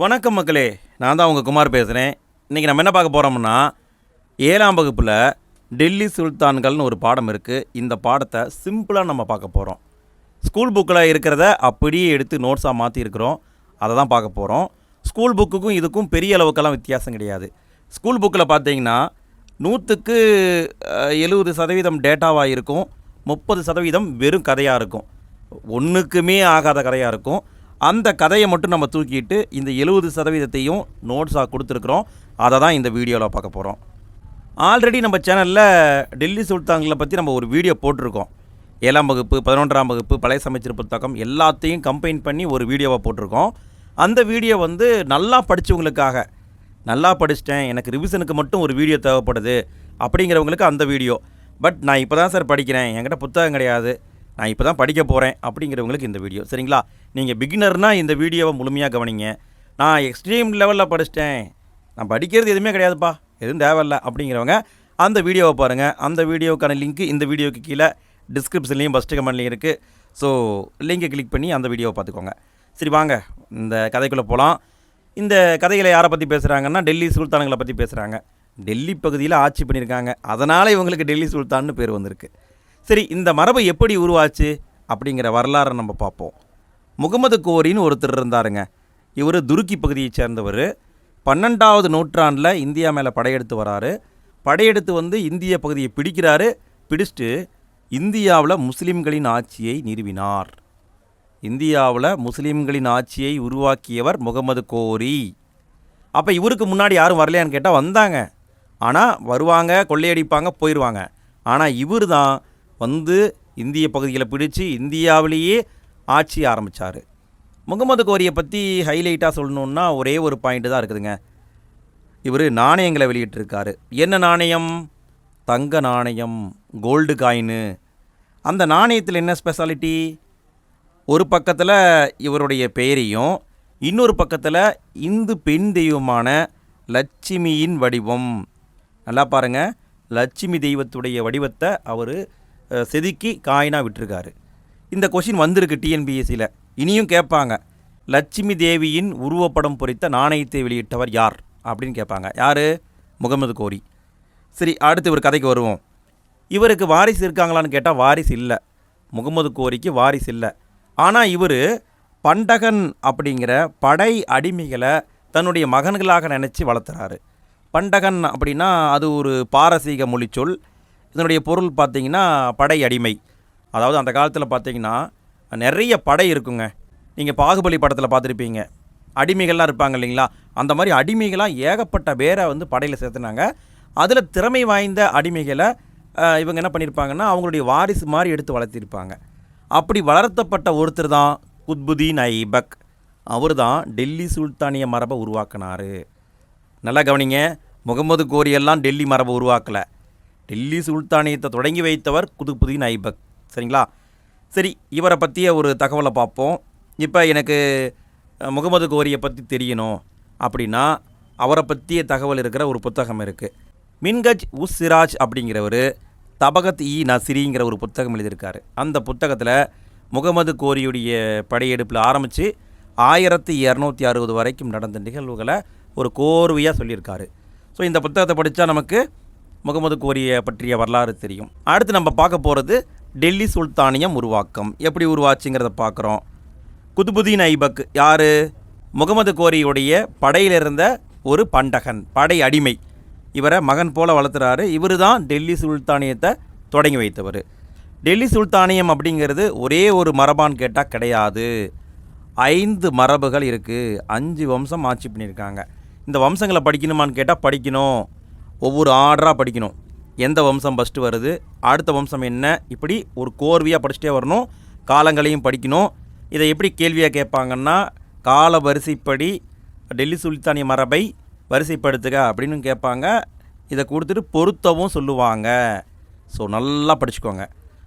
வணக்கம் மக்களே நான் தான் உங்கள் குமார் பேசுகிறேன் இன்றைக்கி நம்ம என்ன பார்க்க போகிறோம்னா ஏழாம் வகுப்பில் டெல்லி சுல்தான்கள்னு ஒரு பாடம் இருக்குது இந்த பாடத்தை சிம்பிளாக நம்ம பார்க்க போகிறோம் ஸ்கூல் புக்கில் இருக்கிறத அப்படியே எடுத்து நோட்ஸாக மாற்றிருக்கிறோம் அதை தான் பார்க்க போகிறோம் ஸ்கூல் புக்குக்கும் இதுக்கும் பெரிய அளவுக்கெல்லாம் வித்தியாசம் கிடையாது. ஸ்கூல் புக்கில் பார்த்தீங்கன்னா நூற்றுக்கு எழுபது சதவீதம் டேட்டாவாக இருக்கும். முப்பது சதவீதம் வெறும் கதையாக இருக்கும். ஒன்றுக்குமே ஆகாத கதையாக இருக்கும். அந்த கதையை மட்டும் நம்ம தூக்கிட்டு இந்த எழுபது சதவீதத்தையும் நோட்ஸாக கொடுத்துருக்குறோம். அதை தான் இந்த வீடியோவில் பார்க்க போகிறோம் ஆல்ரெடி நம்ம சேனலில் டெல்லி சுல்தான்களை பற்றி நம்ம ஒரு வீடியோ போட்டிருக்கோம். ஏழாம் வகுப்பு பதினொன்றாம் வகுப்பு பழைய சமைச்சர் புத்தகம் எல்லாத்தையும் கம்பைன் பண்ணி ஒரு வீடியோவை போட்டிருக்கோம். அந்த வீடியோ வந்து நல்லா படித்தவங்களுக்காக நல்லா படிச்சிட்டேன் எனக்கு ரிவிஷனுக்கு மட்டும் ஒரு வீடியோ தேவைப்படுது அப்படிங்கிறவங்களுக்கு அந்த வீடியோ பட் நான் இப்போ தான் சார் படிக்கிறேன் என்கிட்ட புத்தகம் கிடையாது. நான் இப்போ தான் படிக்க போகிறேன் அப்படிங்கிறவங்களுக்கு இந்த வீடியோ சரிங்களா? நீங்கள் பிகினர்னால் இந்த வீடியோவை முழுமையாக கவனிங்க. நான் எக்ஸ்ட்ரீம் லெவலில் படிச்சிட்டேன். நான் படிக்கிறது எதுவுமே கிடையாதுப்பா. எதுவும் தேவையில்ல அப்படிங்கிறவங்க அந்த வீடியோவை பாருங்கள் அந்த வீடியோக்கான லிங்க்கு இந்த வீடியோக்கு கீழே டிஸ்கிரிப்ஷன்லேயும் ஃபஸ்ட்டு கமெண்ட்லேயும் இருக்குது ஸோ லிங்கை கிளிக் பண்ணி அந்த வீடியோவை பார்த்துக்கோங்க. சரி வாங்க. இந்த கதைக்குள்ளே போகலாம் இந்த கதைகளை யாரை பற்றி பேசுகிறாங்கன்னா டெல்லி சுல்தானுங்களை பற்றி பேசுகிறாங்க டெல்லி பகுதியில் ஆட்சி பண்ணியிருக்காங்க. அதனால் இவங்களுக்கு டெல்லி சுல்தான்னு பேர் வந்திருக்கு. சரி இந்த மரபு எப்படி உருவாச்சு அப்படிங்கிற வரலாறை நம்ம பார்ப்போம். முகமது கோரின்னு ஒருத்தர் இருந்தாருங்க. இவர் துருக்கி பகுதியைச் சேர்ந்தவர். பன்னெண்டாவது நூற்றாண்டில் இந்தியா மேலே படையெடுத்து வராரு. படையெடுத்து வந்து இந்திய பகுதியை பிடிக்கிறாரு. பிடிச்சிட்டு இந்தியாவில் முஸ்லீம்களின் ஆட்சியை நிறுவினார். இந்தியாவில் முஸ்லீம்களின் ஆட்சியை உருவாக்கியவர் முகமது கோரி. அப்போ இவருக்கு முன்னாடி யாரும் வரலையான்னு கேட்டால் வந்தாங்க. ஆனால் வருவாங்க கொள்ளையடிப்பாங்க போயிடுவாங்க ஆனால் இவர் தான் வந்து இந்திய பகுதிகளை பிடிச்சு இந்தியாவிலேயே ஆட்சி ஆரம்பித்தார் முகமது கோரியை பற்றி ஹைலைட்டாக சொல்லணுன்னா ஒரே ஒரு பாயிண்ட் தான் இருக்குதுங்க. இவர் நாணயங்களை வெளியிட்டிருக்காரு. என்ன நாணயம்? தங்க நாணயம் கோல்டு காயினு அந்த நாணயத்தில் என்ன ஸ்பெஷாலிட்டி ஒரு பக்கத்தில் இவருடைய பெயரையும் இன்னொரு பக்கத்தில் இந்து பெண் தெய்வமான லட்சுமியின் வடிவம். நல்லா பாருங்கள் லட்சுமி தெய்வத்துடைய வடிவத்தை அவர் செதுக்கி காயினாக விட்டுருக்காரு. இந்த கொஷின் வந்திருக்கு டிஎன்பிஎஸ்சியில் இனியும் கேட்பாங்க. லட்சுமி தேவியின் உருவப்படம் பொறித்த நாணயத்தை வெளியிட்டவர் யார்? அப்படின்னு கேட்பாங்க. யார்? முகமது கோரி. சரி அடுத்து ஒரு கதைக்கு வருவோம். இவருக்கு வாரிசு இருக்காங்களான்னு கேட்டால் வாரிசு இல்லை. முகமது கோரிக்கு வாரிசு இல்லை. ஆனால் இவர் பண்டகன் அப்படிங்கிற படை அடிமைகளை தன்னுடைய மகன்களாக நினச்சி வளர்த்துறாரு. பண்டகன் அப்படின்னா அது ஒரு பாரசீக மொழிச்சொல். இதனுடைய பொருள் பார்த்தீங்கன்னா படை அடிமை. அதாவது அந்த காலத்தில் பார்த்தீங்கன்னா நிறைய படை இருக்குங்க. நீங்கள் பாகுபலி படத்தில் பார்த்துருப்பீங்க அடிமைகள்லாம் இருப்பாங்க இல்லைங்களா? அந்த மாதிரி அடிமைகளாக ஏகப்பட்ட பேரை வந்து படையில் சேர்த்துனாங்க. அதில் திறமை வாய்ந்த அடிமைகளை இவங்க என்ன பண்ணியிருப்பாங்கன்னா அவங்களுடைய வாரிசு மாதிரி எடுத்து வளர்த்திருப்பாங்க. அப்படி வளர்த்தப்பட்ட ஒருத்தர் தான் குத்புதீன் ஐபக். அவர் தான் டெல்லி சுல்தானிய மரபை உருவாக்கினார். நல்லா கவனிங்க முகமது கோரியெல்லாம் டெல்லி மரபை உருவாக்கலை. டெல்லி சுல்தானியத்தை தொடங்கி வைத்தவர் குதுபுதீன் ஐபக். சரிங்களா? சரி இவரை பற்றிய ஒரு தகவலை பார்ப்போம். இப்போ எனக்கு முகமது கோரியை பற்றி தெரியணும். அப்படின்னா அவரை பற்றிய தகவல் இருக்கிற ஒரு புத்தகம் இருக்குது மின்கஜ் உஸ் சிராஜ் அப்படிங்கிறவர் தபகத் இ நசிரிங்கிற ஒரு புத்தகம் எழுதியிருக்காரு. அந்த புத்தகத்தில் முகமது கோரியுடைய படையெடுப்பில் ஆரம்பித்து ஆயிரத்தி இரநூத்தி அறுபது வரைக்கும் நடந்த நிகழ்வுகளை ஒரு கோர்வையாக சொல்லியிருக்காரு. ஸோ இந்த புத்தகத்தை படித்தா நமக்கு முகமது கோரியை பற்றிய வரலாறு தெரியும். அடுத்து நம்ம பார்க்க போகிறது டெல்லி சுல்தானியம் உருவாக்கம். எப்படி உருவாச்சுங்கிறத பார்க்குறோம். குதுபுதீன் ஐபக் யார்? முகமது கோரியுடைய படையில் இருந்த ஒரு பண்டகன் படை அடிமை. இவரை மகன் போல் வளர்த்துறாரு. இவர் தான் டெல்லி சுல்தானியத்தை தொடங்கி வைத்தவர். டெல்லி சுல்தானியம் அப்படிங்கிறது ஒரே ஒரு மரபான்னு கேட்டால் கிடையாது. ஐந்து மரபுகள் இருக்குது அஞ்சு வம்சம் ஆட்சி பண்ணியிருக்காங்க. இந்த வம்சங்களை படிக்கணுமான்னு கேட்டால் படிக்கணும். ஒவ்வொரு ஆர்டராக படிக்கணும். எந்த வம்சம் ஃபஸ்ட்டு வருது அடுத்த வம்சம் என்ன இப்படி ஒரு கோர்வையாக படிச்சுட்டே வரணும் காலங்களையும் படிக்கணும். இதை எப்படி கேள்வியாக கேட்பாங்கன்னா கால வரிசைப்படி டெல்லி சுல்தானிய மரபை வரிசைப்படுத்துக அப்படின்னு கேட்பாங்க. இதை கொடுத்துட்டு பொருத்தவும் சொல்லுவாங்க. ஸோ நல்லா படிச்சுக்கோங்க.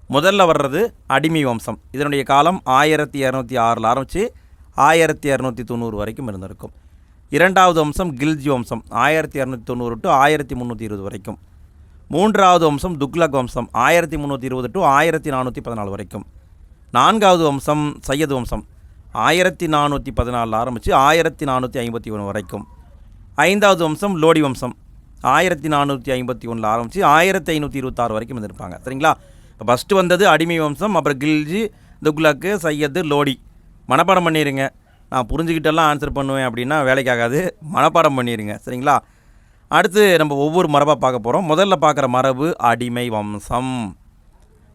முதல்ல வர்றது அடிமை வம்சம். இதனுடைய காலம் ஆயிரத்தி இரநூத்தி ஆறில் ஆரம்பித்து ஆயிரத்தி இரநூத்தி தொண்ணூறு வரைக்கும் இருந்திருக்கும். இரண்டாவது வம்சம் கில்ஜி வம்சம் ஆயிரத்தி இரநூத்தி தொண்ணூறு டு ஆயிரத்தி முந்நூற்றி இருபது வரைக்கும். மூன்றாவது வம்சம் துக்லக் வம்சம் ஆயிரத்தி முந்நூற்றி இருபது டு ஆயிரத்தி நானூற்றி பதினாலு வரைக்கும். நான்காவது வம்சம் சையது வம்சம் ஆயிரத்தி நானூற்றி பதினாலில் ஆரம்பித்து ஆயிரத்தி நானூற்றி ஐம்பத்தி ஒன்று வரைக்கும். ஐந்தாவது வம்சம் லோடி வம்சம் ஆயிரத்தி நானூற்றி ஐம்பத்தி ஒன்றில் ஆரம்பித்து ஆயிரத்தி ஐநூற்றி இருபத்தாறு வரைக்கும் இருந்திருப்பாங்க. சரிங்களா? இப்போ ஃபஸ்ட்டு வந்தது அடிமை வம்சம் அப்புறம் கில்ஜி துக்லக்கு சையது லோடி. மனப்பாடம் பண்ணிடுங்க நான் புரிஞ்சுக்கிட்டெல்லாம் ஆன்சர் பண்ணுவேன் அப்படின்னா வேலைக்காகாது. மனப்பாடம் பண்ணிடுங்க சரிங்களா? அடுத்து நம்ம ஒவ்வொரு மரபாக பார்க்க போகிறோம் முதல்ல பார்க்குற மரபு அடிமை வம்சம்.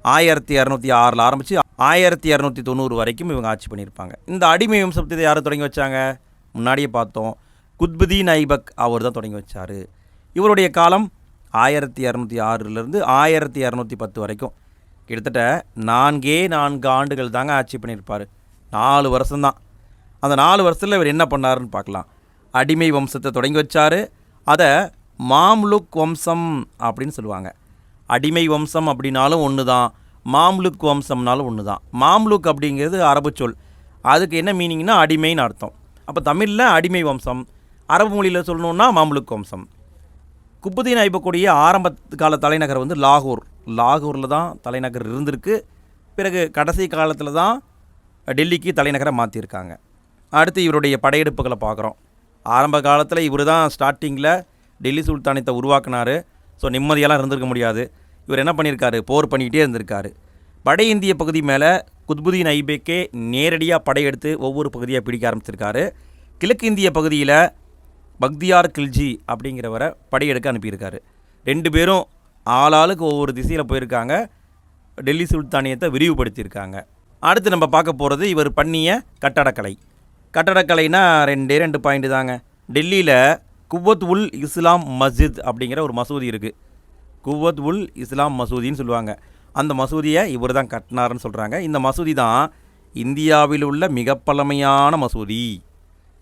ஆயிரத்தி இரநூத்தி ஆறில் ஆரம்பித்து ஆயிரத்தி இரநூத்தி தொண்ணூறு வரைக்கும் இவங்க ஆட்சி பண்ணியிருப்பாங்க. இந்த அடிமை வம்சத்தை யார் தொடங்கி வச்சாங்க? முன்னாடியே பார்த்தோம். குத்புதீன் ஐபக் அவர் தான் தொடங்கி வச்சார். இவருடைய காலம் ஆயிரத்தி இரநூத்தி ஆறுலேருந்து ஆயிரத்தி இரநூத்தி பத்து வரைக்கும். கிட்டத்தட்ட நான்கே நான்கு ஆண்டுகள் தாங்க ஆட்சி பண்ணியிருப்பார். நாலு வருஷம்தான். அந்த நாலு வருஷத்தில் இவர் என்ன பண்ணாருன்னு பார்க்கலாம். அடிமை வம்சத்தை தொடங்கி வச்சார். அதை மாம்லுக் வம்சம் அப்படின்னு சொல்லுவாங்க. அடிமை வம்சம் அப்படின்னாலும் ஒன்று தான் மாம்லுக் வம்சம்னாலும் ஒன்று தான் மாம்லுக் அப்படிங்கிறது அரபு சொல். அதுக்கு என்ன மீனிங்னா அடிமைன்னு அர்த்தம். அப்போ தமிழில் அடிமை வம்சம் அரபு மொழியில் சொல்லணுன்னா மாம்லுக் வம்சம். குப்புதீன் ஐபக்கூடிய ஆரம்ப கால தலைநகர் வந்து லாகூர். லாகூரில் தான் தலைநகர் இருந்திருக்கு. பிறகு கடைசி காலத்தில் தான் டெல்லிக்கு தலைநகரை மாற்றிருக்காங்க அடுத்து இவருடைய படையெடுப்புகளை பார்க்குறோம். ஆரம்ப காலத்தில் இவர் தான் ஸ்டார்டிங்கில் டெல்லி சுல்தானத்தை உருவாக்குனாரு. ஸோ நிம்மதியெல்லாம் இருந்திருக்க முடியாது. இவர் என்ன பண்ணியிருக்காரு போர் பண்ணிக்கிட்டே இருந்திருக்காரு. வட இந்திய பகுதி மேலே குத்புதீன் ஐபேக்கே நேரடியாக படையெடுத்து ஒவ்வொரு பகுதியாக பிடிக்க ஆரம்பிச்சிருக்காரு. கிழக்கு இந்திய பகுதியில் பக்தியார் கில்ஜி அப்படிங்கிறவரை படையெடுக்க அனுப்பியிருக்காரு. ரெண்டு பேரும் ஆளாளுக்கு ஒவ்வொரு திசையில் போயிருக்காங்க. டெல்லி சுல்தானியத்தை விரிவுபடுத்தியிருக்காங்க. அடுத்து நம்ம பார்க்க போகிறது இவர் பண்ணிய கட்டடக்கலை. கட்டடக்கலைனா ரெண்டே ரெண்டு பாயிண்ட் தாங்க. டெல்லியில் குவத் உல் இஸ்லாம் மஸ்ஜித் அப்படிங்கிற ஒரு மசூதி இருக்குது குவத் உல் இஸ்லாம் மசூதின்னு சொல்லுவாங்க. அந்த மசூதியை இவர் தான் கட்டினாருன்னு சொல்கிறாங்க இந்த மசூதி தான் இந்தியாவில் உள்ள மிக பழமையான மசூதி.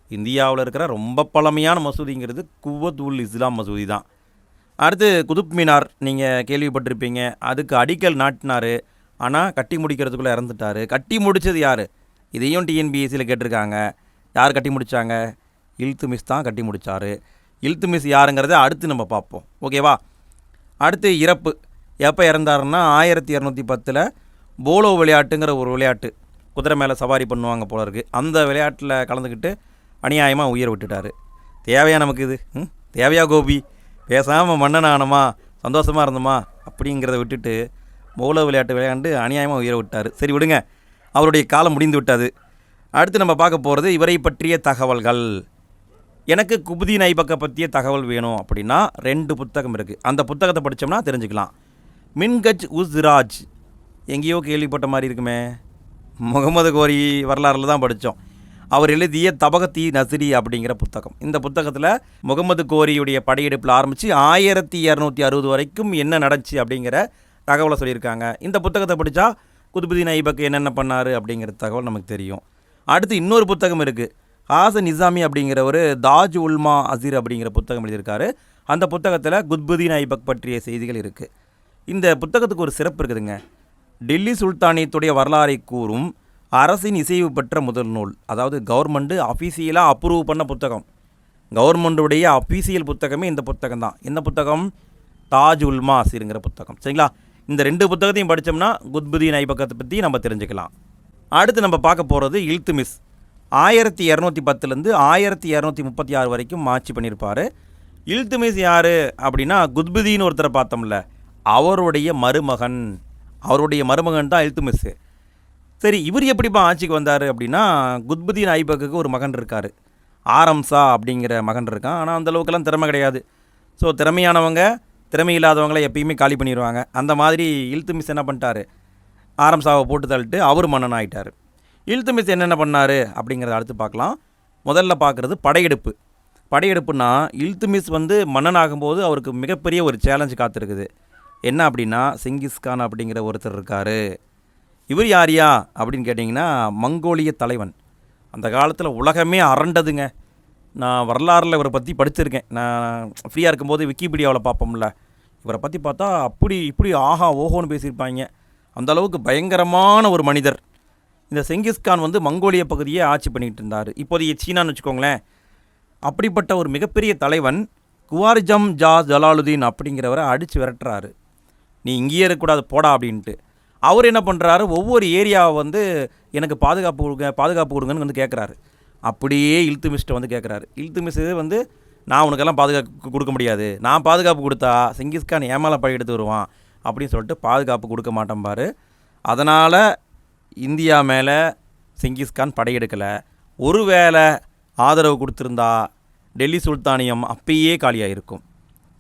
இந்தியாவில் இருக்கிற ரொம்ப பழமையான மசூதிங்கிறது குவத் உல் இஸ்லாம் மசூதி தான். அடுத்து குதுப் மினார் நீங்கள் கேள்விப்பட்டிருப்பீங்க. அதுக்கு அடிக்கல் நாட்டினார். ஆனால் கட்டி முடிக்கிறதுக்குள்ளே இறந்துட்டார். கட்டி முடித்தது யார்? இதையும் டிஎன்பிஎஸ்சியில் கேட்டிருக்காங்க. யார் கட்டி முடித்தாங்க இல்துமிஸ் தான் கட்டி முடித்தார் இல்துமிஸ் யாருங்கிறத அடுத்து நம்ம பார்ப்போம். ஓகேவா அடுத்து இறப்பு. எப்போ இறந்தாருன்னா ஆயிரத்தி இரநூத்தி பத்தில் போலோ விளையாட்டுங்கிற ஒரு விளையாட்டு குதிரை மேலே சவாரி பண்ணுவாங்க போல இருக்குது அந்த விளையாட்டில் கலந்துக்கிட்டு அநியாயமாக உயிரை விட்டுட்டார். தேவையா நமக்கு இது? ம்? தேவையா கோபி? பேசாமல் மன்னன் ஆனோமா சந்தோஷமாக இருந்தோமா? அப்படிங்கிறத விட்டுட்டு போலோ விளையாட்டு விளையாண்டு அநியாயமாக உயிரை விட்டார். சரி விடுங்க. அவருடைய காலம் முடிந்து விட்டது அடுத்து நம்ம பார்க்க போகிறது இவரை பற்றிய தகவல்கள். எனக்கு குபுதீன் ஐபக்கை பற்றிய தகவல் வேணும் அப்படின்னா ரெண்டு புத்தகம் இருக்குது அந்த புத்தகத்தை படித்தோம்னா தெரிஞ்சுக்கலாம். மின்கஜ் உஸ்ராஜ். எங்கேயோ கேள்விப்பட்ட மாதிரி இருக்குமே. முகமது கோரி வரலாறில் தான் படித்தோம் அவர் எழுதிய தபகத்தி நசிரி அப்படிங்கிற புத்தகம். இந்த புத்தகத்தில் முகமது கோரியுடைய படையெடுப்பில் ஆரம்பித்து ஆயிரத்தி இரநூத்தி அறுபது வரைக்கும் என்ன நடந்துச்சு அப்படிங்கிற தகவலை சொல்லியிருக்காங்க. இந்த புத்தகத்தை படித்தா குதுபுதீன் ஐபக் என்னென்ன பண்ணார் அப்படிங்கிற தகவல் நமக்கு தெரியும். அடுத்து இன்னொரு புத்தகம் இருக்குது ஹாசன் நிசாமி அப்படிங்கிறவர் தாஜ் உல்மா அசீர் அப்படிங்கிற புத்தகம் எழுதியிருக்காரு. அந்த புத்தகத்தில் குத்புதீன் ஐபக் பற்றிய செய்திகள் இருக்குது இந்த புத்தகத்துக்கு ஒரு சிறப்பு இருக்குதுங்க. டெல்லி சுல்தானியத்துடைய வரலாறை கூறும் அரசின் இசைவு பெற்ற முதல் நூல் அதாவது கவர்மெண்ட்டு அஃபீஷியலாக அப்ரூவ் பண்ண புத்தகம். கவர்மெண்ட்டுடைய அஃபீஷியல் புத்தகமே இந்த புத்தகம் தான் என்ன புத்தகம்? தாஜ் உல்மா அசீருங்கிற புத்தகம். சரிங்களா? இந்த ரெண்டு புத்தகத்தையும் படித்தோம்னா குத்புதீன் ஐபக்கத்தை பற்றி நம்ம தெரிஞ்சுக்கலாம். அடுத்து நம்ம பார்க்க போகிறது இல்துமிஸ். ஆயிரத்தி இரநூத்தி பத்துலேருந்து ஆயிரத்தி இரநூத்தி முப்பத்தி ஆறு வரைக்கும் ஆட்சி பண்ணியிருப்பார். இல்துமிஸ் யார் அப்படின்னா குத்புதீன் ஒருத்தரை பார்த்தோம்ல அவருடைய மருமகன். அவருடைய மருமகன் தான் இல்துமிஸ். சரி இவர் எப்படிப்பா ஆட்சிக்கு வந்தார் அப்படின்னா குத்புதீன் ஐபக்குக்கு ஒரு மகன் இருக்கார். ஆரம்சா அப்படிங்கிற மகன் இருக்கான். ஆனால் அந்த திறமை கிடையாது. ஸோ திறமையானவங்க திறமை இல்லாதவங்களை எப்பயுமே காலி பண்ணிடுவாங்க அந்த மாதிரி இல்துமிஸ் என்ன பண்ணிட்டாரு? ஆரம்சாவை போட்டு தள்ளிட்டு அவர் மன்னன் ஆகிட்டார் இழுத்து இல்துமிஸ் என்னென்ன பண்ணார்? அப்படிங்கிறத அடுத்து பார்க்கலாம். முதல்ல பார்க்குறது படையெடுப்பு. படையெடுப்புனா இல்துமிஸ் வந்து மன்னன் ஆகும்போது அவருக்கு மிகப்பெரிய ஒரு சேலஞ்சு காத்திருக்குது. என்ன அப்படின்னா செங்கிஸ்கான் அப்படிங்கிற ஒருத்தர் இருக்கார். இவர் யாரியா அப்படின்னு கேட்டிங்கன்னா மங்கோலிய தலைவன். அந்த காலத்தில் உலகமே அரண்டதுங்க. நான் வரலாறில் இவரை பற்றி படிச்சிருக்கேன். நான் ஃப்ரீயாக இருக்கும்போது விக்கிபீடியாவில் பார்ப்போம்ல. இவரை பற்றி பார்த்தா அப்படி இப்படி ஆஹா ஓஹோன்னு பேசியிருப்பாங்க. அந்த அளவுக்கு பயங்கரமான ஒரு மனிதர். இந்த செங்கிஸ்கான் வந்து மங்கோலிய பகுதியை ஆட்சி பண்ணிக்கிட்டு இருந்தார். இப்போதைய சீனான்னு வச்சுக்கோங்களேன். அப்படிப்பட்ட ஒரு மிகப்பெரிய தலைவன் குவாரிஜம் ஜா ஜலாலுதீன் அப்படிங்கிறவரை அடித்து விரட்டுறாரு. நீ இங்கேயே இருக்கக்கூடாது போடா அப்படின்ட்டு. அவர் என்ன பண்ணுறாரு ஒவ்வொரு ஏரியாவை வந்து எனக்கு பாதுகாப்பு கொடுங்க பாதுகாப்பு கொடுங்கன்னு வந்து கேட்குறாரு அப்படியே இல்துமிஸ்ட்டை வந்து கேட்குறாரு இல்துமிஸ் வந்து நான் உனக்கெல்லாம் பாதுகாப்பு கொடுக்க முடியாது. நான் பாதுகாப்பு கொடுத்தா செங்கிஸ்கான் ஏமால பழி எடுத்து வருவான். அப்படின்னு சொல்லிட்டு பாதுகாப்பு கொடுக்க மாட்டேன் பாரு. அதனால் இந்தியா மேலே செங்கிஸ்கான் படையெடுக்கலை ஒருவேளை ஆதரவு கொடுத்துருந்தா டெல்லி சுல்தானியம் அப்பயே காலியாக இருக்கும்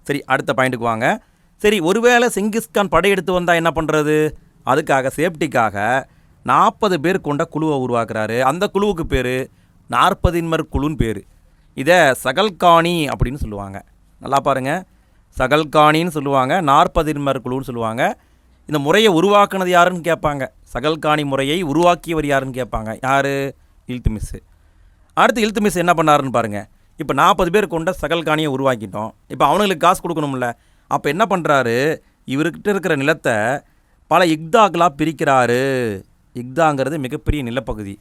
சரி அடுத்த பாயிண்ட்டுக்கு வாங்க. சரி ஒருவேளை செங்கிஸ்கான் படையெடுத்து வந்தால் என்ன பண்ணுறது அதுக்காக சேஃப்டிக்காக நாற்பது பேர் கொண்ட குழுவை உருவாக்குறாரு. அந்த குழுவுக்கு பேர் நாற்பதின்மர் குழுன்னு பேர். இதை சகல்காணி அப்படின்னு சொல்லுவாங்க. நல்லா பாருங்கள் சகல்காணின்னு சொல்லுவாங்க நாற்பதின்மர் குழுன்னு சொல்லுவாங்க. இந்த முறையை உருவாக்குனது யாருன்னு கேட்பாங்க. சகல்காணி முறையை உருவாக்கியவர் யாருன்னு கேட்பாங்க. யார்? இல்துமிஸ்ஸு அடுத்து இல்துமிஸ் என்ன பண்ணாருன்னு பாருங்கள் இப்போ நாற்பது பேர் கொண்ட சகல்காணியை உருவாக்கிட்டோம். இப்போ அவனுங்களுக்கு காசு கொடுக்கணும்ல. அப்போ என்ன பண்ணுறாரு இவர்கிட்ட இருக்கிற நிலத்தை பல இக்தாக்களாக பிரிக்கிறாரு. இக்தாங்கிறது மிகப்பெரிய நிலப்பகுதி.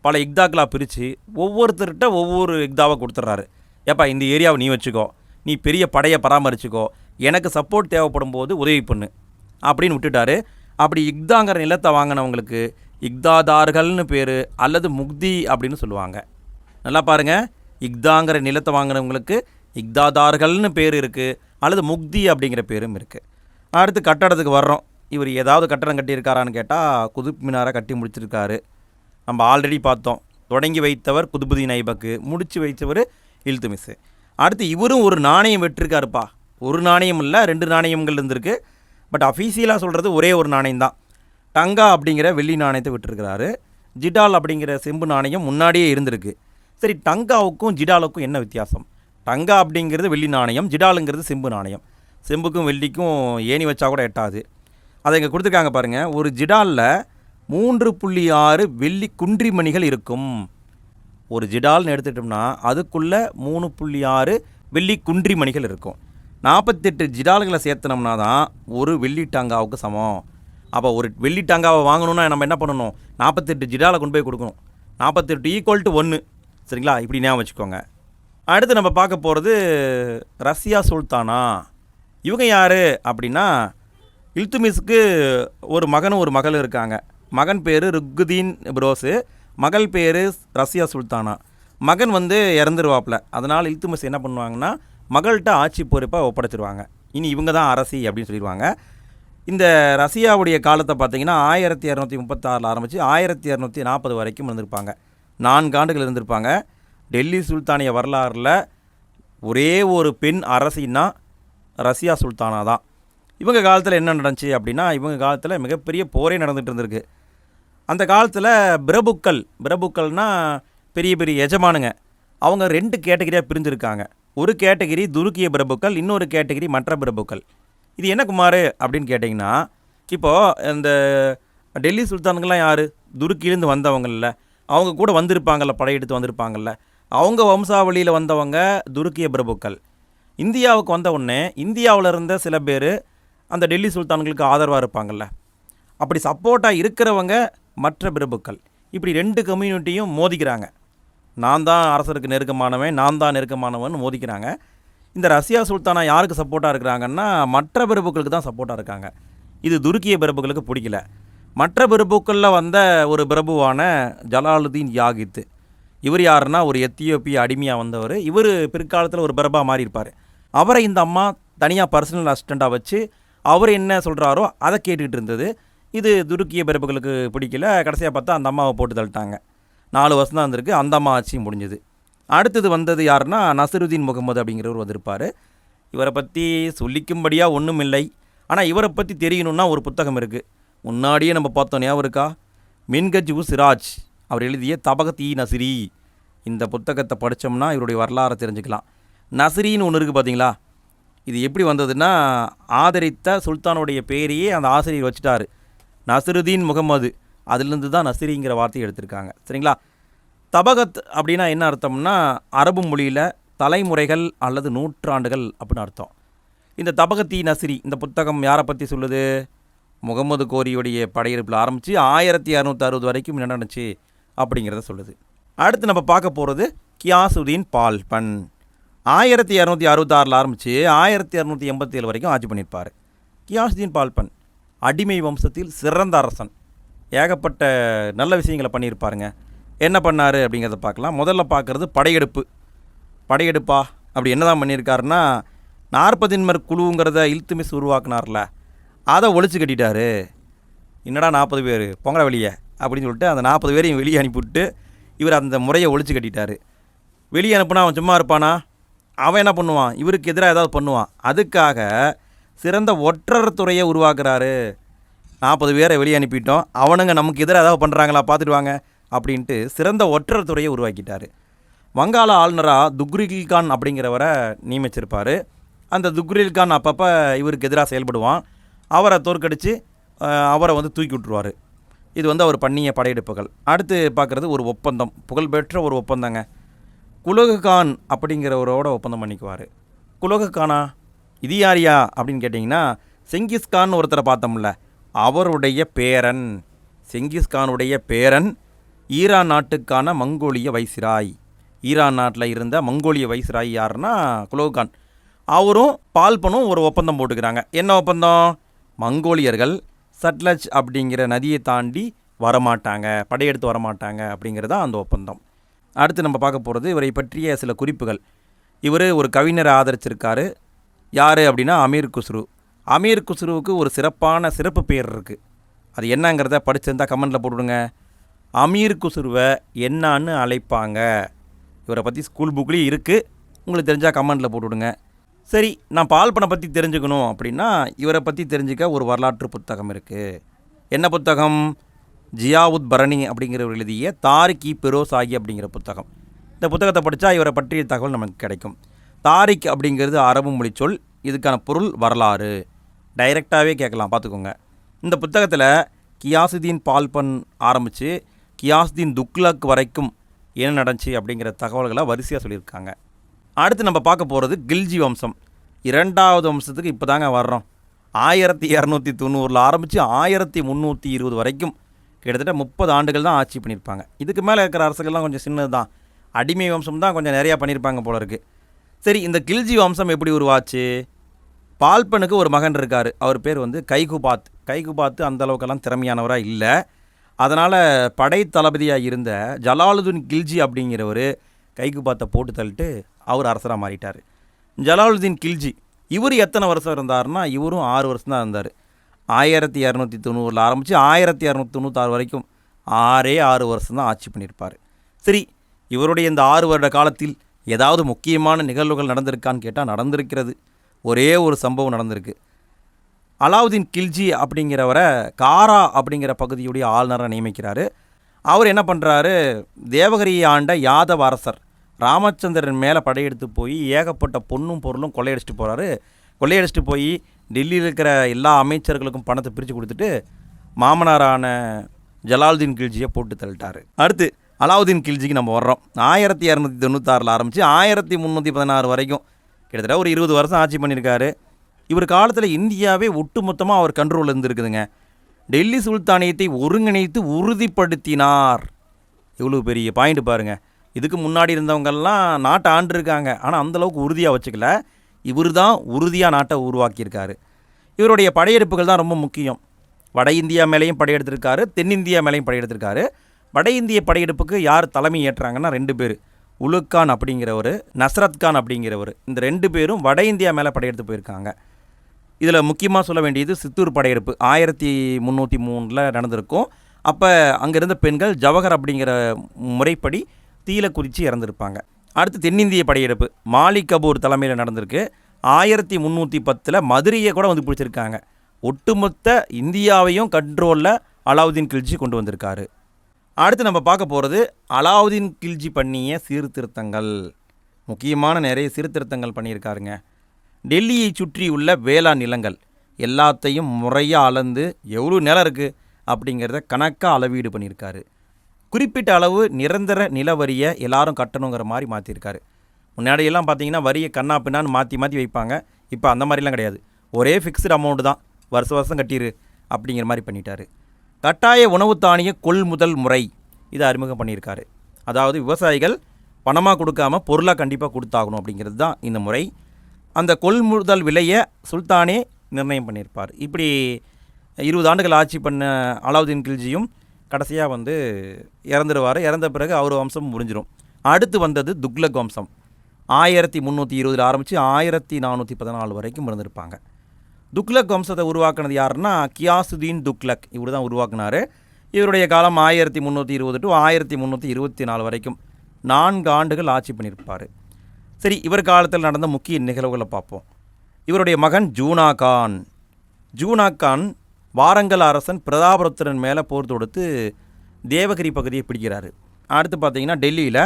பல இக்தாக்களாக பிரித்து ஒவ்வொருத்தர்கிட்ட ஒவ்வொரு இக்தாவை கொடுத்துட்றாரு. ஏப்பா இந்த ஏரியாவை நீ வச்சுக்கோ. நீ பெரிய படையை பராமரிச்சுக்கோ. எனக்கு சப்போர்ட் தேவைப்படும் போது உதவி பண்ணு. அப்படின்னு விட்டுட்டாரு. அப்படி இக்தாங்கிற நிலத்தை வாங்கினவங்களுக்கு இக்தாதார்கள்னு பேர் அல்லது முக்தி அப்படின்னு சொல்லுவாங்க. நல்லா பாருங்கள் இக்தாங்கிற நிலத்தை வாங்கினவங்களுக்கு இக்தாதார்கள்னு பேர் இருக்குது அல்லது முக்தி அப்படிங்கிற பேரும் இருக்குது அடுத்து கட்டடத்துக்கு வர்றோம். இவர் ஏதாவது கட்டடம் கட்டியிருக்காரான்னு கேட்டால் குதுப் மினாரை கட்டி முடிச்சிருக்காரு. நம்ம ஆல்ரெடி பார்த்தோம். தொடங்கி வைத்தவர் குதுபுதீன் ஐபக்கு முடிச்சு வைத்தவர் இல்துமிஸு அடுத்து இவரும் ஒரு நாணயம் வெட்டிருக்காருப்பா. ஒரு நாணயம் இல்லை ரெண்டு நாணயங்கள் இருந்திருக்கு. பட் அஃபீஷியலாக சொல்கிறது ஒரே ஒரு நாணயம் தான். டங்கா அப்படிங்கிற வெள்ளி நாணயத்தை விட்டுருக்கிறாரு. ஜிடால் அப்படிங்கிற செம்பு நாணயம் முன்னாடியே இருந்திருக்கு. சரி டங்காவுக்கும் ஜிடாலுக்கும் என்ன வித்தியாசம்? டங்கா அப்படிங்கிறது வெள்ளி நாணயம் ஜிடாலுங்கிறது செம்பு நாணயம். செம்புக்கும் வெள்ளிக்கும் ஏணி வச்சா கூட எட்டாது. அதை இங்கே கொடுத்துருக்காங்க பாருங்கள் ஒரு ஜிடாலில் மூன்று புள்ளி ஆறு வெள்ளி குன்றிமணிகள் இருக்கும். ஒரு ஜிடால்னு எடுத்துட்டோம்னா அதுக்குள்ளே மூணு புள்ளி ஆறு வெள்ளி குன்றிமணிகள் இருக்கும். நாற்பத்தெட்டு ஜிடால்களை சேர்த்தனோம்னா தான் ஒரு வெள்ளி டாங்காவுக்கு சமம். அப்போ ஒரு வெள்ளி டாங்காவை வாங்கணும்னா நம்ம என்ன பண்ணணும்? நாற்பத்தெட்டு ஜிடாலை கொண்டு போய் கொடுக்கணும். நாற்பத்தெட்டு ஈக்குவல் டு ஒன்று சரிங்களா? இப்படி ஞாபகம் வச்சுக்கோங்க. அடுத்து நம்ம பார்க்க போகிறது ரஷ்யா சுல்தானா? இவங்க யார்? அப்படின்னா இல்துமிஸ்க்கு ஒரு மகனும் ஒரு மகளும் இருக்காங்க. மகன் பேர் ருக்குதீன் புரோஸு மகள் பேர் ரஷ்யா சுல்தானா. மகன் வந்து இறந்துருவாப்புல அதனால் இல்துமிஸ் என்ன பண்ணுவாங்கன்னா மகள்கிட்ட ஆட்சி பொறுப்பை ஒப்படைச்சிருவாங்க. இனி இவங்க தான் அரசி அப்படின்னு சொல்லிடுவாங்க. இந்த ரஷ்யாவுடைய காலத்தை பார்த்தீங்கன்னா ஆயிரத்தி இரநூத்தி முப்பத்தாறில் ஆரம்பித்து ஆயிரத்தி இரநூத்தி நாற்பது வரைக்கும் இருந்திருப்பாங்க. நான்கு ஆண்டுகள் இருந்திருப்பாங்க. டெல்லி சுல்தானிய வரலாறில் ஒரே ஒரு பெண் அரசின்னா ரஷ்யா சுல்தானா தான். இவங்க காலத்தில் என்ன நடந்துச்சு அப்படின்னா இவங்க காலத்தில் மிகப்பெரிய போரே நடந்துகிட்டு இருந்திருக்கு. அந்த காலத்தில் பிரபுக்கள் பிரபுக்கள்னால் பெரிய பெரிய எஜமானுங்க. அவங்க ரெண்டு கேட்டகரியாக பிரிஞ்சிருக்காங்க. ஒரு கேட்டகிரி துருக்கிய பிரபுக்கள் இன்னொரு கேட்டகிரி மற்ற பிரபுக்கள். இது என்ன குமார் அப்படின்னு கேட்டிங்கன்னா இப்போது இந்த டெல்லி சுல்தானுங்கெல்லாம் யார்? துருக்கியிலேருந்து வந்தவங்கல்ல. அவங்க கூட வந்திருப்பாங்கல்ல படையெடுத்து வந்திருப்பாங்கல்ல. அவங்க வம்சாவளியில் வந்தவங்க துருக்கிய பிரபுக்கள். இந்தியாவுக்கு வந்த உடனே இந்தியாவில் இருந்த சில பேர் அந்த டெல்லி சுல்தான்களுக்கு ஆதரவாக இருப்பாங்கல்ல. அப்படி சப்போர்ட்டாக இருக்கிறவங்க மற்ற பிரபுக்கள். இப்படி ரெண்டு கம்யூனிட்டியும் மோதிக்கிறாங்க. நான் தான் அரசருக்கு நெருக்கமானவன் நான் தான் நெருக்கமானவன் மோதிக்கிறாங்க. இந்த ரஷ்யா சுல்தானா யாருக்கு சப்போர்ட்டாக இருக்கிறாங்கன்னா மற்ற பிரபுக்களுக்கு தான் சப்போர்ட்டாக இருக்காங்க. இது துருக்கிய பிரபுக்களுக்கு பிடிக்கல. மற்ற பிரபுக்களில் வந்த ஒரு பிரபுவான ஜலாலுதீன் யாகித்து இவர் யாருன்னா ஒரு எத்தியோப்பிய அடிமையாக வந்தவர். இவர் பிற்காலத்தில் ஒரு பிரபா மாறி இருப்பார் அவரை இந்த அம்மா தனியாக பர்சனல் அசிஸ்டண்ட்டாக வச்சு அவர் என்ன சொல்கிறாரோ அதை கேட்டுக்கிட்டு இருந்தது. இது துருக்கிய பிறப்புகளுக்கு பிடிக்கல. கடைசியாக பார்த்தா அந்த அம்மாவை போட்டு தள்ளிட்டாங்க. நாலு வருஷம் தான் இருந்திருக்கு. அந்த அம்மா ஆட்சியும் முடிஞ்சுது. அடுத்தது வந்தது யாருன்னா நசருதீன் முகமது அப்படிங்கிறவர் வந்திருப்பார். இவரை பற்றி சொல்லிக்கும்படியாக ஒன்றும் இல்லை. ஆனால் இவரை பற்றி தெரியணும்னா ஒரு புத்தகம் இருக்குது முன்னாடியே நம்ம பார்த்தோம் ஞாபகம் இருக்கா? மின்கஜ் உ சிராஜ். அவர் எழுதிய தபகத் இ நசிரி. இந்த புத்தகத்தை படித்தோம்னா இவருடைய வரலாறை தெரிஞ்சுக்கலாம். நசிரின்னு ஒன்று இருக்குது பார்த்தீங்களா இது எப்படி வந்ததுன்னா ஆதரித்த சுல்தானுடைய பேரையே அந்த ஆசிரியர் வச்சுட்டார். நசருதீன் முகமது அதுலேருந்து தான் நசிரிங்கிற வார்த்தையை எடுத்திருக்காங்க. சரிங்களா? தபகத் அப்படின்னா என்ன அர்த்தம்னா அரபு மொழியில் தலைமுறைகள் அல்லது நூற்றாண்டுகள் அப்படின்னு அர்த்தம். இந்த தபகத்தி நசிரி இந்த புத்தகம் யாரை பற்றி சொல்லுது? முகமது கோரியுடைய படையெடுப்பில் ஆரம்பித்து ஆயிரத்தி அறுநூற்றி அறுபது வரைக்கும் என்ன நடந்துச்சு அப்படிங்கிறத சொல்லுது. அடுத்து நம்ம பார்க்க போகிறது கியாசுதீன் பால்பன். ஆயிரத்தி இரநூத்தி அறுபத்தாறில் ஆரம்பித்து ஆயிரத்தி இரநூத்தி எண்பத்தி ஏழு வரைக்கும் ஆட்சி பண்ணியிருப்பார். கியாசுதீன் பால்பன் அடிமை வம்சத்தில் சிறந்த அரசன். ஏகப்பட்ட நல்ல விஷயங்களை பண்ணியிருப்பாருங்க. என்ன பண்ணார் அப்படிங்கிறத பார்க்கலாம். முதல்ல பார்க்குறது படையெடுப்பு. படையெடுப்பா அப்படி என்ன தான் பண்ணியிருக்காருன்னா நாற்பதின்மர் குழுங்கிறத இல்துமிஸ் உருவாக்குனார்ல அதை ஒழிச்சு கட்டிட்டாரு. என்னடா நாற்பது பேர் பொங்கல வெளியே அப்படின்னு சொல்லிட்டு அந்த நாற்பது பேரையும் வெளியே அனுப்பிவிட்டு இவர் அந்த முறையை ஒழிச்சு கட்டிட்டார். வெளியே அனுப்புனா அவன் சும்மா இருப்பானா? அவன் என்ன பண்ணுவான்? இவருக்கு எதிராக ஏதாவது பண்ணுவான். அதுக்காக சிறந்த ஒற்றர் துறையை உருவாக்குறாரு. நாற்பது பேரை வெளியே அனுப்பிட்டோம். அவனுங்க நமக்கு எதிராக ஏதாவது பண்ணுறாங்களா பார்த்துடுவாங்க அப்படின்ட்டு சிறந்த ஒற்றர் துறையை உருவாக்கிட்டார். வங்காள ஆளுநராக துக்ரில் கான் அப்படிங்கிறவரை நியமிச்சிருப்பார். அந்த துக்ரில் கான் அப்பப்போ இவருக்கு எதிராக செயல்படுவான். அவரை தோற்கடித்து அவரை வந்து தூக்கி விட்டுருவார். இது வந்து அவர் பண்ணிய படையெடுப்புகள். அடுத்து பார்க்குறது ஒரு ஒப்பந்தம். புகழ்பெற்ற ஒரு ஒப்பந்தங்க. குலகுகான் அப்படிங்கிறவரோட ஒப்பந்தம் பண்ணிக்குவார். குலகுகானா? இது யாரியா? அப்படின்னு கேட்டிங்கன்னா செங்கிஸ்கான் ஒருத்தரை பார்த்தோம்ல அவருடைய பேரன். செங்கிஸ்கானுடைய பேரன் ஈரான் நாட்டுக்கான மங்கோலிய வைசிராய். ஈரான் நாட்டில் இருந்த மங்கோலிய வைசிராய் யாருன்னா குலோகான் அவரும் பால்பனும் ஒரு ஒப்பந்தம் போட்டுக்கிறாங்க. என்ன ஒப்பந்தம்? மங்கோலியர்கள் சட்லஜ் அப்படிங்கிற நதியை தாண்டி வரமாட்டாங்க படையெடுத்து வரமாட்டாங்க அப்படிங்கிறது தான் அந்த ஒப்பந்தம். அடுத்து நம்ம பார்க்க போகிறது இவரை பற்றிய சில குறிப்புகள். இவர் ஒரு கவிஞரை ஆதரிச்சிருக்காரு. யார் அப்படின்னா அமீர் குஸ்ரு. அமீர் குஸ்ருவுக்கு ஒரு சிறப்பான சிறப்பு பெயர் இருக்குது அது என்னங்கிறத படிச்சிருந்தால் கமெண்டில் போட்டுவிடுங்க அமீர் குசுருவை என்னான்னு அழைப்பாங்க. இவரை பற்றி ஸ்கூல் புக்லேயும் இருக்குது உங்களுக்கு தெரிஞ்சால் கமெண்டில் போட்டுவிடுங்க சரி நான் பால்பனை பற்றி தெரிஞ்சுக்கணும் அப்படின்னா இவரை பற்றி தெரிஞ்சுக்க ஒரு வரலாற்று புத்தகம் இருக்குது என்ன புத்தகம்? ஜியாவுத் பரணி அப்படிங்கிறவர் எழுதிய தாரிக் இ பெரோசாகி அப்படிங்கிற புத்தகம். இந்த புத்தகத்தை படித்தா இவரை பற்றிய தகவல் நமக்கு கிடைக்கும். தாரிக் அப்படிங்கிறது அரபு மொழி சொல் இதுக்கான பொருள் வரலாறு. டைரெக்டாகவே கேட்கலாம் பார்த்துக்கோங்க. இந்த புத்தகத்தில் கியாசுதீன் பால்பன் ஆரம்பித்து கியாசுதீன் துக்லக் வரைக்கும் என்ன நடந்துச்சு அப்படிங்கிற தகவல்களை வரிசையாக சொல்லியிருக்காங்க. அடுத்து நம்ம பார்க்க போகிறது கில்ஜி வம்சம். இரண்டாவது வம்சத்துக்கு இப்போ தாங்க வர்றோம். ஆயிரத்தி இரநூத்தி தொண்ணூறில் ஆரம்பித்து ஆயிரத்தி முந்நூற்றி இருபது வரைக்கும் கிட்டத்தட்ட முப்பது ஆண்டுகள் தான் ஆட்சி பண்ணியிருப்பாங்க. இதுக்கு மேலே இருக்கிற அரசுகள்லாம் கொஞ்சம் சின்னது தான். அடிமை வம்சம் தான் கொஞ்சம் நிறையா பண்ணியிருப்பாங்க போல இருக்குது சரி இந்த கில்ஜி வம்சம் எப்படி உருவாச்சு? பால்பனுக்கு ஒரு மகன் இருக்கார். அவர் பேர் வந்து கைகுபாத். கைகுபாத்து அந்த அளவுக்கெல்லாம் திறமையானவராக இல்லை. அதனால் படை தளபதியாக இருந்த ஜலாலுதீன் கில்ஜி அப்படிங்கிறவர் கைகுபாத்தை போட்டு தள்ளிட்டு அவர் அரசராக மாறிட்டார். ஜலாலுதீன் கில்ஜி. இவர் எத்தனை வருஷம் இருந்தாருன்னா இவரும் ஆறு வருஷம் தான் இருந்தார். ஆயிரத்தி இரநூத்தி தொண்ணூறில் ஆரம்பித்து ஆயிரத்தி இரநூத்தி தொண்ணூத்தாறு வரைக்கும் ஆறே ஆறு வருஷம் தான் ஆட்சி பண்ணியிருப்பார். சரி இவருடைய இந்த ஆறு வருட காலத்தில் ஏதாவது முக்கியமான நிகழ்வுகள் நடந்திருக்கான்னு கேட்டால் நடந்திருக்கிறது. ஒரே ஒரு சம்பவம் நடந்திருக்கு. அலாவுதீன் கில்ஜி அப்படிங்கிறவரை காரா அப்படிங்கிற பகுதியுடைய ஆளுநரை நியமிக்கிறாரு. அவர் என்ன பண்ணுறாரு தேவகிரியை ஆண்ட யாதவ அரசர் ராமச்சந்திரன் மேலே படையெடுத்து போய் ஏகப்பட்ட பொண்ணும் பொருளும் கொள்ளையடிச்சிட்டு போகிறாரு கொள்ளையடிச்சிட்டு போய் டெல்லியில் இருக்கிற எல்லா அமைச்சர்களுக்கும் பணத்தை பிரித்து கொடுத்துட்டு மாமனாரான ஜலாலுதீன் கில்ஜியை போட்டு தள்ளிட்டார். அடுத்து அலாவுதீன் கில்ஜிக்கு நம்ம வர்றோம். ஆயிரத்தி இரநூத்தி தொண்ணூத்தாறில் ஆரம்பித்து ஆயிரத்தி முந்நூற்றி பதினாறு வரைக்கும் கிட்டத்தட்ட ஒரு இருபது வருஷம் ஆட்சி பண்ணியிருக்காரு. இவர் காலத்தில் இந்தியாவே ஒட்டுமொத்தமாக அவர் கண்ட்ரோலில் இருந்திருக்குதுங்க. டெல்லி சுல்தானியத்தை ஒருங்கிணைத்து உறுதிப்படுத்தினார். இவ்வளோ பெரிய பாயிண்ட் பாருங்க. இதுக்கு முன்னாடி இருந்தவங்கெல்லாம் நாட்டை ஆண்டிருக்காங்க. ஆனால் அந்தளவுக்கு உறுதியாக வச்சுக்கல. இவர் தான் உறுதியாக நாட்டை உருவாக்கியிருக்காரு. இவருடைய படையெடுப்புகள் தான் ரொம்ப முக்கியம். வட இந்தியா மேலேயும் படையெடுத்திருக்காரு தென்னிந்தியா மேலேயும் படையெடுத்திருக்காரு. வட இந்திய படையெடுப்புக்கு யார் தலைமை ஏற்றாங்கன்னா ரெண்டு பேர். உலுக்கான் அப்படிங்கிறவர் நஸ்ரத்கான் அப்படிங்கிறவர். இந்த ரெண்டு பேரும் வட இந்தியா மேலே படையெடுத்து போயிருக்காங்க. இதில் முக்கியமாக சொல்ல வேண்டியது சித்தூர் படையெடுப்பு. ஆயிரத்தி முந்நூற்றி மூணில் நடந்திருக்கும். அப்போ அங்கே இருந்த பெண்கள் ஜவஹர் அப்படிங்கிற முறைப்படி தீல குறித்து இறந்துருப்பாங்க. அடுத்து தென்னிந்திய படையெடுப்பு. மாலிக் கபூர் தலைமையில் நடந்திருக்கு. ஆயிரத்தி முந்நூற்றி பத்தில் மதுரையை கூட வந்து பிடிச்சிருக்காங்க. ஒட்டுமொத்த இந்தியாவையும் கண்ட்ரோலில் அலாவுதீன் கில்ஜி கொண்டு வந்திருக்காரு. அடுத்து நம்ம பார்க்க போகிறது அலாவுதீன் கில்ஜி பண்ணிய சீர்திருத்தங்கள். முக்கியமான நிறைய சீர்திருத்தங்கள் பண்ணியிருக்காருங்க. டெல்லியை சுற்றி உள்ள வேளாண் நிலங்கள் எல்லாத்தையும் முறையாக அளந்து எவ்வளோ நிலம் இருக்குது அப்படிங்கிறத கணக்காக அளவீடு பண்ணியிருக்காரு. குறிப்பிட்ட அளவு நிரந்தர நில வரியை எல்லாரும் கட்டணுங்கிற மாதிரி மாற்றிருக்காரு முன்னாடியெல்லாம் பார்த்தீங்கன்னா வரியை கண்ணா பின்னான்னு மாற்றி மாற்றி வைப்பாங்க. இப்போ அந்த மாதிரிலாம் கிடையாது. ஒரே ஃபிக்ஸ்டு அமௌண்ட் தான். வருஷ வருஷம் கட்டிடு அப்படிங்கிற மாதிரி பண்ணிட்டாரு. கட்டாய உணவு தானிய கொள்முதல் முறை இதை அறிமுகம் பண்ணியிருக்காரு. அதாவது விவசாயிகள் பணமாக கொடுக்காம பொருளாக கண்டிப்பாக கொடுத்தாகணும் அப்படிங்கிறது தான் இந்த முறை. அந்த கொள்முதல் விலையை சுல்தானே நிர்ணயம் பண்ணியிருப்பார். இப்படி இருபது ஆண்டுகள் ஆட்சி பண்ண அலாவுதீன் கில்ஜியும் கடைசியாக வந்து இறந்துடுவார் இறந்த பிறகு அவர் வம்சம் முடிஞ்சிடும் அடுத்து வந்தது துக்லக் வம்சம். ஆயிரத்தி முந்நூற்றி இருபதில் ஆரம்பித்து ஆயிரத்தி நானூற்றி பதினாலு வரைக்கும் இருந்திருப்பாங்க துக்லக் வம்சத்தை உருவாக்குனது யாருன்னா கியாசுதீன் துக்லக் இவர் தான் உருவாக்குனார். இவருடைய காலம் ஆயிரத்தி முந்நூற்றி இருபது டு ஆயிரத்தி முந்நூற்றி இருபத்தி நாலு வரைக்கும் நான்கு ஆண்டுகள் ஆட்சி பண்ணியிருப்பார். சரி இவர் காலத்தில் நடந்த முக்கிய நிகழ்வுகளை பார்ப்போம். இவருடைய மகன் ஜூனா கான் ஜூனா கான் வாரங்கல் அரசன் பிரதாபருத்திரன் மேலே போர் தொடுத்து தேவகிரி பகுதியை பிடிக்கிறாரு. அடுத்து பார்த்தீங்கன்னா டெல்லியில்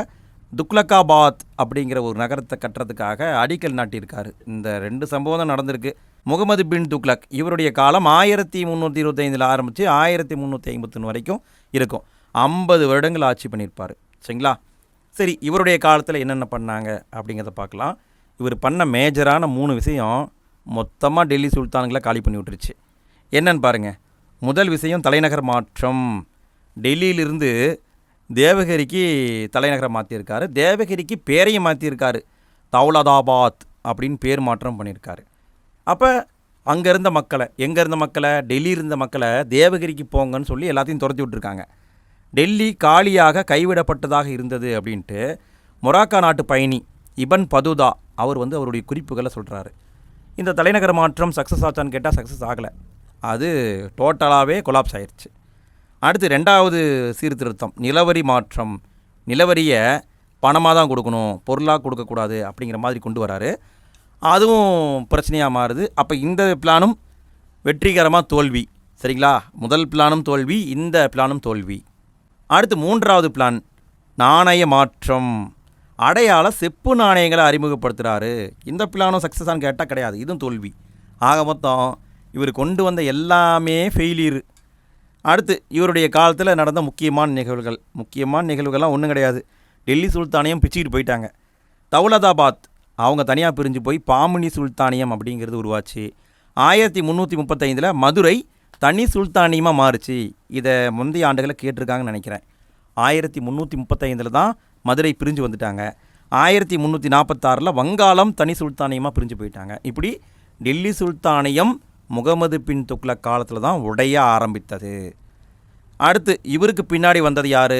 துக்லக்காபாத் அப்படிங்கிற ஒரு நகரத்தை கட்டுறதுக்காக அடிக்கல் நாட்டியிருக்காரு. இந்த ரெண்டு சம்பவம் தான் நடந்திருக்கு. முகமது பின் துக்லக் இவருடைய காலம் ஆயிரத்தி முந்நூற்றி இருபத்தைந்தில் ஆரம்பித்து ஆயிரத்தி முந்நூற்றி ஐம்பத்தொன்று வரைக்கும் இருக்கும். ஐம்பது வருடங்கள் ஆட்சி பண்ணியிருப்பார். சரிங்களா? சரி இவருடைய காலத்தில் என்னென்ன பண்ணாங்க அப்படிங்கிறத பார்க்கலாம். இவர் பண்ண மேஜரான மூணு விஷயம் மொத்தமாக டெல்லி சுல்தான்களை காலி பண்ணி விட்டுருச்சு. என்னன்னு பாருங்கள் முதல் விஷயம் தலைநகர் மாற்றம். டெல்லியிலிருந்து தேவகிரிக்கு தலைநகரை மாற்றியிருக்காரு தேவகிரிக்கு பேரையும் மாற்றியிருக்காரு தௌலதாபாத் அப்படின்னு பேர் மாற்றம் பண்ணியிருக்காரு அப்போ அங்கே இருந்த மக்களை எங்கே இருந்த மக்களை டெல்லி இருந்த மக்களை தேவகிரிக்கு போங்கன்னு சொல்லி எல்லாத்தையும் துரத்தி விட்டுருக்காங்க. டெல்லி காலியாக கைவிடப்பட்டதாக இருந்தது அப்படின்ட்டு மொராக்கா நாட்டு பயணி இபன் பதுதா அவர் வந்து அவருடைய குறிப்புகளை சொல்கிறாரு இந்த தலைநகர் மாற்றம் சக்ஸஸ் ஆச்சான்னு கேட்டால் சக்ஸஸ் ஆகலை. அது டோட்டலாகவே கொலாப்ஸ் ஆயிடுச்சு அடுத்து ரெண்டாவது சீர்திருத்தம் நிலவரி மாற்றம். நிலவரியை பணமாக தான் கொடுக்கணும் பொருளாக கொடுக்கக்கூடாது அப்படிங்கிற மாதிரி கொண்டு வராரு. அதுவும் பிரச்சனையாக மாறுது. அப்போ இந்த பிளானும் வெற்றிகரமாக தோல்வி. சரிங்களா? முதல் பிளானும் தோல்வி இந்த பிளானும் தோல்வி. அடுத்து மூன்றாவது பிளான் நாணய மாற்றம். அடையாள செப்பு நாணயங்களை அறிமுகப்படுத்துகிறாரு இந்த பிளானும் சக்ஸஸான்னு கேட்டால் கிடையாது. இதுவும் தோல்வி. ஆக மொத்தம் இவர் கொண்டு வந்த எல்லாமே ஃபெயிலியர் அடுத்து இவருடைய காலத்தில் நடந்த முக்கியமான நிகழ்வுகள். முக்கியமான நிகழ்வுகள்லாம் ஒன்றும் கிடையாது. டெல்லி சுல்தானியம் பிச்சுக்கிட்டு போயிட்டாங்க. தௌலதாபாத் அவங்க தனியாக பிரிஞ்சு போய் பாமினி சுல்தானியம் அப்படிங்கிறது உருவாச்சு. ஆயிரத்தி முந்நூற்றி முப்பத்தைந்தில் மதுரை தனி சுல்தானியமாக மாறுச்சு. இதை முந்தைய ஆண்டுகளை கேட்டிருக்காங்கன்னு நினைக்கிறேன். ஆயிரத்தி முந்நூற்றி முப்பத்தைந்தில் தான் மதுரை பிரிஞ்சு வந்துட்டாங்க. ஆயிரத்தி முந்நூற்றி நாற்பத்தாறில் வங்காளம் தனி சுல்தானியமாக பிரிஞ்சு போயிட்டாங்க. இப்படி டெல்லி சுல்தானியம் முகமது பின் துக்ளக் காலத்தில் தான் உடைய ஆரம்பித்தது. அடுத்து இவருக்கு பின்னாடி வந்தது யார்?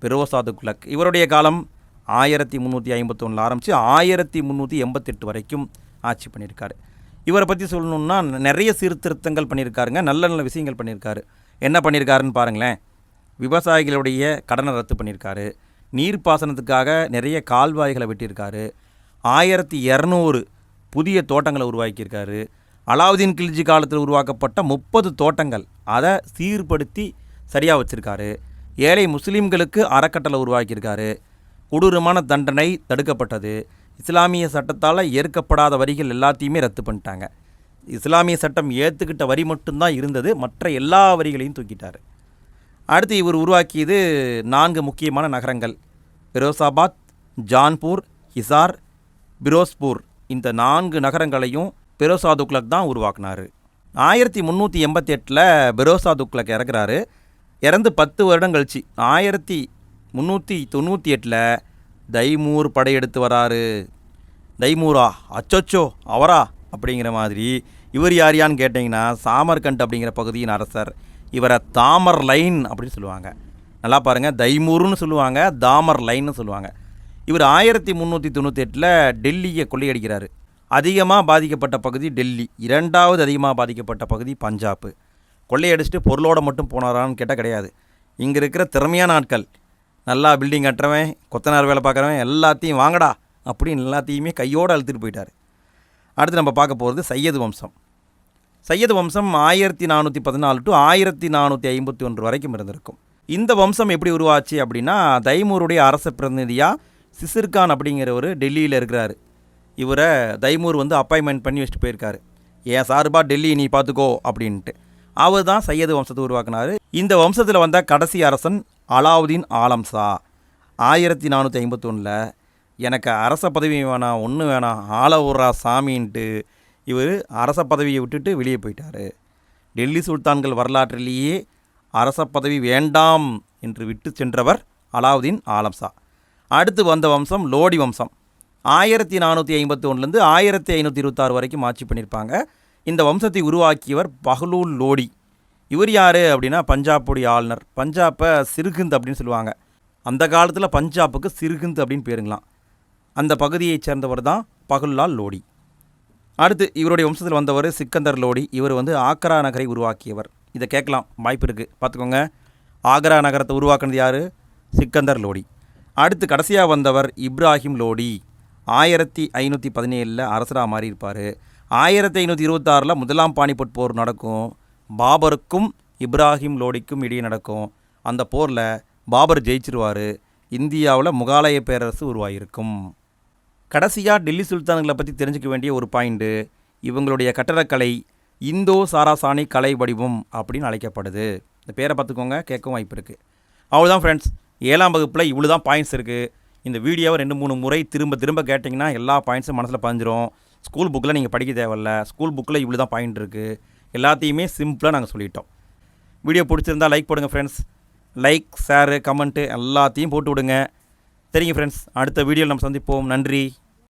பெரோசா துக்ளக் இவருடைய காலம் ஆயிரத்தி முந்நூற்றி ஐம்பத்தொன்னில் ஆரம்பித்து ஆயிரத்தி முந்நூற்றி எண்பத்தெட்டு வரைக்கும் ஆட்சி பண்ணியிருக்காரு. இவரை பற்றி சொல்லணுன்னா நிறைய சீர்திருத்தங்கள் பண்ணியிருக்காருங்க. நல்ல நல்ல விஷயங்கள் பண்ணியிருக்காரு. என்ன பண்ணியிருக்காருன்னு பாருங்களேன். விவசாயிகளுடைய கடனை ரத்து பண்ணியிருக்காரு. நீர்ப்பாசனத்துக்காக நிறைய கால்வாய்களை வெட்டியிருக்காரு. ஆயிரத்தி இரநூறு புதிய தோட்டங்களை உருவாக்கியிருக்காரு. அலாவுதீன் கில்ஜி காலத்தில் உருவாக்கப்பட்ட முப்பது தோட்டங்கள். அதை சீர்படுத்தி சரியாக வச்சுருக்காரு. ஏழை முஸ்லீம்களுக்கு அறக்கட்டளை உருவாக்கியிருக்காரு. கொடூரமான தண்டனை தடுக்கப்பட்டது. இஸ்லாமிய சட்டத்தால் ஏற்கப்படாத வரிகள் எல்லாத்தையுமே ரத்து பண்ணிட்டாங்க. இஸ்லாமிய சட்டம் ஏற்றுக்கிட்ட வரி மட்டும்தான் இருந்தது. மற்ற எல்லா வரிகளையும் தூக்கிட்டார். அடுத்து இவர் உருவாக்கியது நான்கு முக்கியமான நகரங்கள். பிரோசாபாத் ஜான்பூர் ஹிசார் பிரோஸ்பூர். இந்த நான்கு நகரங்களையும் பெரோசா துக்ளக் தான் உருவாக்குனார். ஆயிரத்தி முந்நூற்றி எண்பத்தெட்டில் பெரோசா துக்ளக் இறக்குறாரு. இறந்து பத்து வருடம் கழிச்சு ஆயிரத்தி முந்நூற்றி தொண்ணூற்றி எட்டில் தைமூர் படையெடுத்து வராரு. தைமூரா அச்சோச்சோ அவரா அப்படிங்கிற மாதிரி இவர் யார் யான்னு கேட்டிங்கன்னா சாமர்கண்ட் அப்படிங்கிற பகுதியின் அரசர். இவரை தாமர் லைன் அப்படின்னு சொல்லுவாங்க. நல்லா பாருங்கள் தைமூர்னு சொல்லுவாங்க தாமர் லைன்னு சொல்லுவாங்க. இவர் ஆயிரத்தி முந்நூற்றி தொண்ணூற்றி எட்டில் டெல்லியை கொள்ளையடிக்கிறாரு. அதிகமாக பாதிக்கப்பட்ட பகுதி டெல்லி. இரண்டாவது அதிகமாக பாதிக்கப்பட்ட பகுதி பஞ்சாப் கொள்ளையடிச்சிட்டு பொருளோட மட்டும் போனாரான்னு கேட்டால் கிடையாது. இங்கே இருக்கிற திறமையான ஆட்கள் நல்லா பில்டிங் கட்டுறவன் கொத்தனார் வேலை பார்க்குறவன் எல்லாத்தையும் வாங்கடா அப்படின்னு எல்லாத்தையுமே கையோடு அழுத்துட்டு போயிட்டார். அடுத்து நம்ம பார்க்க போகிறது சையது வம்சம். சையது வம்சம் ஆயிரத்தி நானூற்றி பதினாலு டு ஆயிரத்தி நானூற்றி ஐம்பத்தி ஒன்று வரைக்கும் இருந்திருக்கும். இந்த வம்சம் எப்படி உருவாச்சு அப்படின்னா தைமூருடைய அரச பிரதிநிதியாக சிசிர்கான் அப்படிங்கிறவர் டெல்லியில் இருக்கிறாரு. இவரை தைமூர் வந்து அப்பாயின்மெண்ட் பண்ணி வச்சுட்டு போயிருக்காரு. என் சார்பாக டெல்லி நீ பார்த்துக்கோ அப்படின்ட்டு. அவர் தான் சையது வம்சத்தை உருவாக்கினார். இந்த வம்சத்தில் வந்த கடைசி அரசன் அலாவுதீன் ஆலம்சா ஆயிரத்தி நானூற்றி ஐம்பத்தொன்னில் எனக்கு அரச பதவி வேணாம் ஒன்று வேணாம் ஆள சாமின்ட்டு இவர் அரச பதவியை விட்டுட்டு வெளியே போயிட்டார். டெல்லி சுல்தான்கள் வரலாற்றிலேயே அரச பதவி வேண்டாம் என்று விட்டு சென்றவர் அலாவுதீன் ஆலம்சா அடுத்து வந்த வம்சம் லோடி வம்சம். ஆயிரத்தி நானூற்றி ஐம்பத்தி ஒன்றுலேருந்து ஆயிரத்தி ஐநூற்றி இருபத்தாறு வரைக்கும் ஆட்சி பண்ணியிருப்பாங்க இந்த வம்சத்தை உருவாக்கியவர் பஹ்லூல் லோடி. இவர் யார் அப்படின்னா பஞ்சாபுடைய ஆளுநர். பஞ்சாப்பை சிறுகுந்த் அப்படின்னு சொல்லுவாங்க. அந்த காலத்தில் பஞ்சாப்புக்கு சிறுகுந்த் அப்படின்னு பேருங்களாம். அந்த பகுதியைச் சேர்ந்தவர் தான் பகுல்லால் லோடி. அடுத்து இவருடைய வம்சத்தில் வந்தவர் சிக்கந்தர் லோடி. இவர் வந்து ஆக்ரா நகரை உருவாக்கியவர். இதை கேட்கலாம். வாய்ப்பு இருக்குது பார்த்துக்கோங்க. ஆக்ரா நகரத்தை உருவாக்குனது யார்? சிக்கந்தர் லோடி. அடுத்து கடைசியாக வந்தவர் இப்ராஹிம் லோடி. ஆயிரத்தி ஐநூற்றி பதினேழில் அரசராக மாறியிருப்பார். ஆயிரத்தி ஐநூற்றி இருபத்தாறில் முதலாம் பானிபட் போர் நடக்கும். பாபருக்கும் இப்ராஹிம் லோடிக்கும் இடையே நடக்கும். அந்த போரில் பாபர் ஜெயிச்சிருவார். இந்தியாவில் முகாலய பேரரசு உருவாகியிருக்கும் கடைசியாக டெல்லி சுல்தான்களை பற்றி தெரிஞ்சுக்க வேண்டிய ஒரு பாயிண்ட்டு இவங்களுடைய கட்டடக்கலை இந்தோ சாராசானி கலை வடிவம் அப்படின்னு அழைக்கப்படுது. இந்த பேரை பார்த்துக்கோங்க கேட்கவும் வாய்ப்பு இருக்குது அவ்வளோதான் ஃப்ரெண்ட்ஸ் ஏழாம் வகுப்பில் இவ்வளோ தான் பாயிண்ட்ஸ் இருக்குது இந்த வீடியோவை ரெண்டு மூணு முறை திரும்ப திரும்ப கேட்டிங்கன்னா எல்லா பாயிண்ட்ஸும் மனசில் பதிஞ்சிரும். ஸ்கூல் புக்கில் நீங்கள் படிக்க தேவையில்ல. ஸ்கூல் புக்கில் இவ்வளோ தான் பாயிண்ட் இருக்குது எல்லாத்தையுமே சிம்பிளாக நாங்கள் சொல்லிட்டோம். வீடியோ பிடிச்சிருந்தா லைக் போடுங்க ஃப்ரெண்ட்ஸ் லைக் ஷேரு கமெண்ட்டு எல்லாத்தையும் போட்டு விடுங்க. சரிங்க ஃப்ரெண்ட்ஸ் அடுத்த வீடியோவில் நம்ம சந்திப்போம். நன்றி.